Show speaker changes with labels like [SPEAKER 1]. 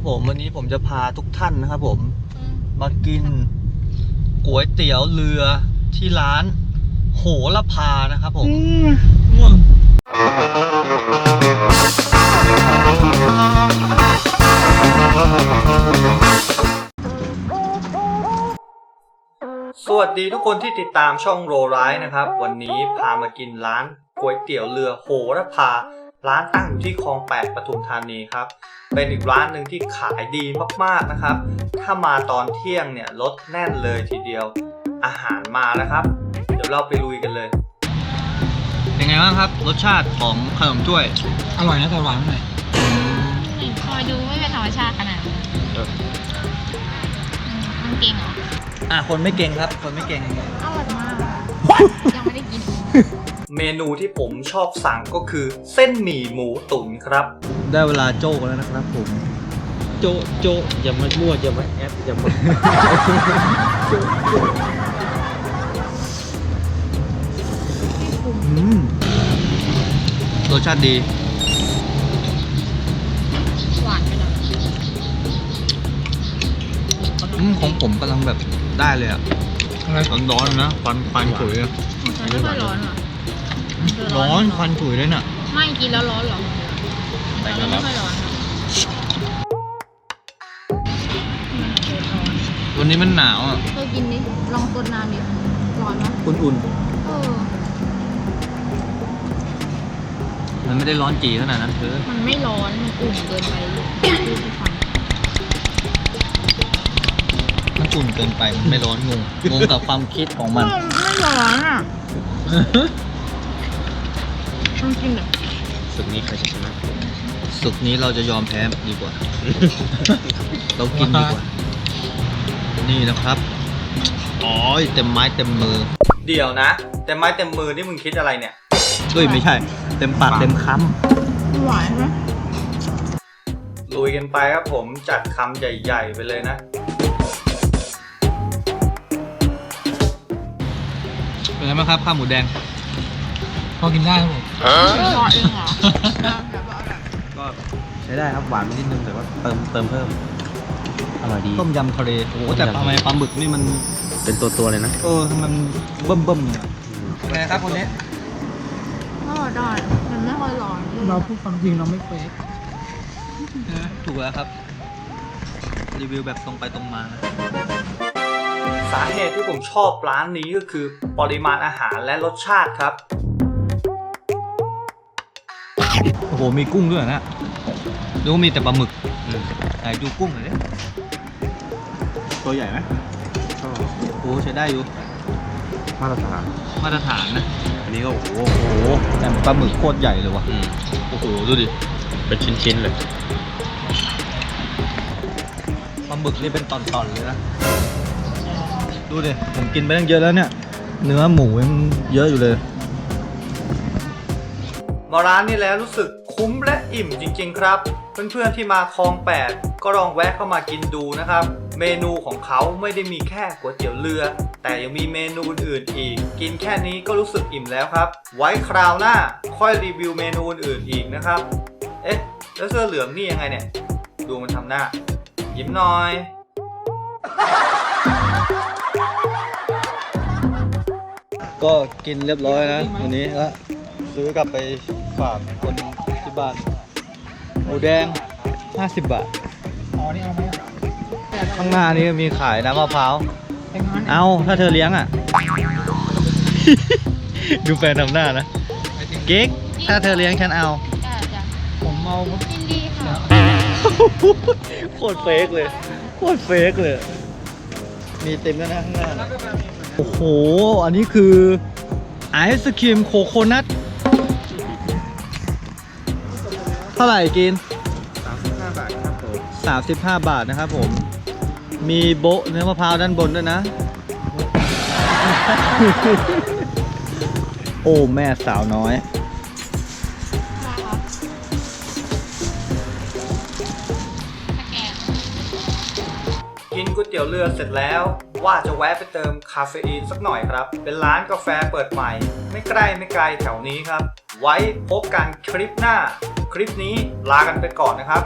[SPEAKER 1] ครับผมวันนี้ผมจะพาทุกท่านนะครับผมมากินก๋วยเตี๋ยวเรือที่ร้าน โหระพานะครับผมง่วงสวัสดีทุกคนที่ติดตามช่องโรไลท์นะครับ วันนี้พามากินร้านก๋วยเตี๋ยวเรือโหระพา ร้านตั้งอยู่ที่คลองแปดปทุมธานีครับ เป็นอีกร้านหนึ่งที่ขายดีมากๆนะครับ ถ้ามาตอนเที่ยงเนี่ยรถแน่นเลยทีเดียว อาหารมาแล้วครับ เดี๋ยวเราไปลุยกันเลย เป็นไงบ้างครับ รสชาติของขนมถ้วย
[SPEAKER 2] อร่อยนะแต่หวานหน่อย
[SPEAKER 3] คอยดูไม่เป็นธรรมชาติขนาดนั้น
[SPEAKER 1] เออ
[SPEAKER 3] อืมมันเก่งเหรอ
[SPEAKER 1] อะคนไม่เก่งครับ คนไม่เก่ง
[SPEAKER 3] อร่อยมาก ยังไม่ได้กิน
[SPEAKER 1] เมนูที่ผมชอบสั่งก็คือเส้นหมี่หมูตุ๋นครับ ได้เวลาโจ้แล้วนะครับผม
[SPEAKER 2] โจโจอย่ามามั่วอย่ามาแอปอย่ามา
[SPEAKER 1] อืมรสชาติดี
[SPEAKER 3] หวานไปหน่อย
[SPEAKER 1] อืมของผมกำลังแบบได้เลยอะ
[SPEAKER 2] อะไร
[SPEAKER 1] ร้อนๆนะควันควันถุยอะ
[SPEAKER 3] มันไม่ค่อยร้อนหรอ
[SPEAKER 1] ร้อนควันถุยเลยน่ะ
[SPEAKER 3] ไม่กินแล้วร้อนเหรอแต่ไม่ค่อยร้อนหรอกมันเคยร้อน
[SPEAKER 1] วันนี้มันหนาวอะ
[SPEAKER 3] เธอกินดิลองต้นน้ำดิร้อนไหม
[SPEAKER 1] อุ่น
[SPEAKER 3] เออ
[SPEAKER 1] ๆ มันไม่ได้ร้อนจีขนาดนั้นเธอ
[SPEAKER 3] มันไม่ร้อน มันอุ่นเกินไปพูดให้ฟัง
[SPEAKER 1] มันอุ่นเกินไปมันไม่ร้อนงงงงกับความคิดของมัน
[SPEAKER 3] ไม่ร้อนอะ ต้องกินแบบ
[SPEAKER 2] สึกนี้ใครจะชนะ
[SPEAKER 1] สุกร์นี้เราจะยอมแพ้ดีกว่า เรากินดีกว่า นี่นะครับอ๋อเต็มไม้เต็มมือ เดี๋ยวนะ เต็มไม้เต็มมือนี่มึงคิดอะไรเนี่ยเฮ้ยไม่ใช่ เต็มปากเต็มค
[SPEAKER 3] หวานไหมำ
[SPEAKER 1] ลุยกันไปครับผมจัดคำใหญ่ๆ ไปเลยนะ เป็นไงบ้างครับข้าวหมูแดง
[SPEAKER 2] พอกินได้ครับผม
[SPEAKER 3] ร้อนเองเหรอ
[SPEAKER 2] ก็ใช้ได้ครับหวานนิดนึงแต่ว่าเติมเติมเพิ่มอร่อยดี
[SPEAKER 1] ต้มยำทะเลโอ้โหแต่ทำไมปลาหมึกนี่มัน
[SPEAKER 2] เป็นตัวตัวเลยนะ
[SPEAKER 1] เออมันเบิ่มเบิ่มๆเนี่ยเป็นไงครับคนนี้
[SPEAKER 3] อร่อยได้มันไม่ค่อยร้อน
[SPEAKER 2] เราพูดความจริงเราไม่เฟก
[SPEAKER 1] ถูกแล้วครับ รีวิวแบบตรงไปตรงมานะสาเหตุที่ผมชอบร้านนี้ก็คือปริมาณอาหารและรสชาติครับ โอ้โห มีกุ้งด้วยนะดูมีแต่ปลาหมึกไหนดูกุ้งหน่อยดิ
[SPEAKER 2] ตัวใหญ่ไหมก็
[SPEAKER 1] โอ้ใช้ได้อยู่
[SPEAKER 2] มาตรฐาน
[SPEAKER 1] มาตรฐานนะ
[SPEAKER 2] อันนี้ก็โอ้โห
[SPEAKER 1] โอ้โหแต่ปลาหมึกโคตรใหญ่เลยว่ะ
[SPEAKER 2] อืม
[SPEAKER 1] โอ้โห ดูดิ
[SPEAKER 2] เป็นชิ้นๆเลย
[SPEAKER 1] ปลาหมึกนี่เป็นตอนๆเลยนะ ดูดิ ผมกินไปตั้งเยอะแล้วเนี่ย เนื้อหมูยังเยอะอยู่เลย มาร้านนี้แล้วรู้สึกคุ้มและอิ่มจริง ๆ ครับ เพื่อนๆที่มาคลอง 8 ก็ลองแวะเข้ามากินดูนะครับ เมนูของเขาไม่ได้มีแค่ก๋วยเตี๋ยวเรือ แต่ยังมีเมนูอื่นๆอีก กินแค่นี้ก็รู้สึกอิ่มแล้วครับ ไว้คราวหน้าค่อยรีวิวเมนูอื่นๆอีกนะครับ เอ๊ะแล้วเสื้อเหลืองนี่ยังไงเนี่ย ดูมันทำหน้า ยิ้มหน่อยก็กินเรียบร้อยนะวันนี้แล้ว ซื้อกลับไปฝากคนที่บ้านหมูแดง 50 บาท
[SPEAKER 2] อ๋อนี่เอาไหม
[SPEAKER 1] ข้างหน้านี้มีขายน้ำมะพร้าว
[SPEAKER 2] เป็นงั้น
[SPEAKER 1] เอาถ้าเธอเลี้ยงอะ ดูแฟนทำหน้านะเก๊กถ้าเธอเลี้ยงฉันเอา
[SPEAKER 3] จ้ะจ้ะ
[SPEAKER 2] ผมเอา
[SPEAKER 3] ยินดีค่ะ
[SPEAKER 1] โคตรเฟกเลย โคตรเฟกเลย มีเต็มแล้วนะข้างหน้านะโอ้โห อันนี้คือไอศครีมโคโคนัท ท่าไหร่กิน
[SPEAKER 2] 35 บาทครับผม
[SPEAKER 1] 35 บาทนะครับผม มีโบะเนื้อมะพร้าวด้านบนด้วยนะ โอ้แม่สาวน้อย กินก๋วยเตี๋ยวเรือเสร็จแล้ว ว่าจะแวะไปเติมคาเฟอีนสักหน่อยครับ เป็นร้านกาแฟเปิดใหม่ ไม่ใกล้ไม่ไกลแถวนี้ครับ ไว้พบกันคลิปหน้า คลิปนี้ลากันไปก่อนนะครับ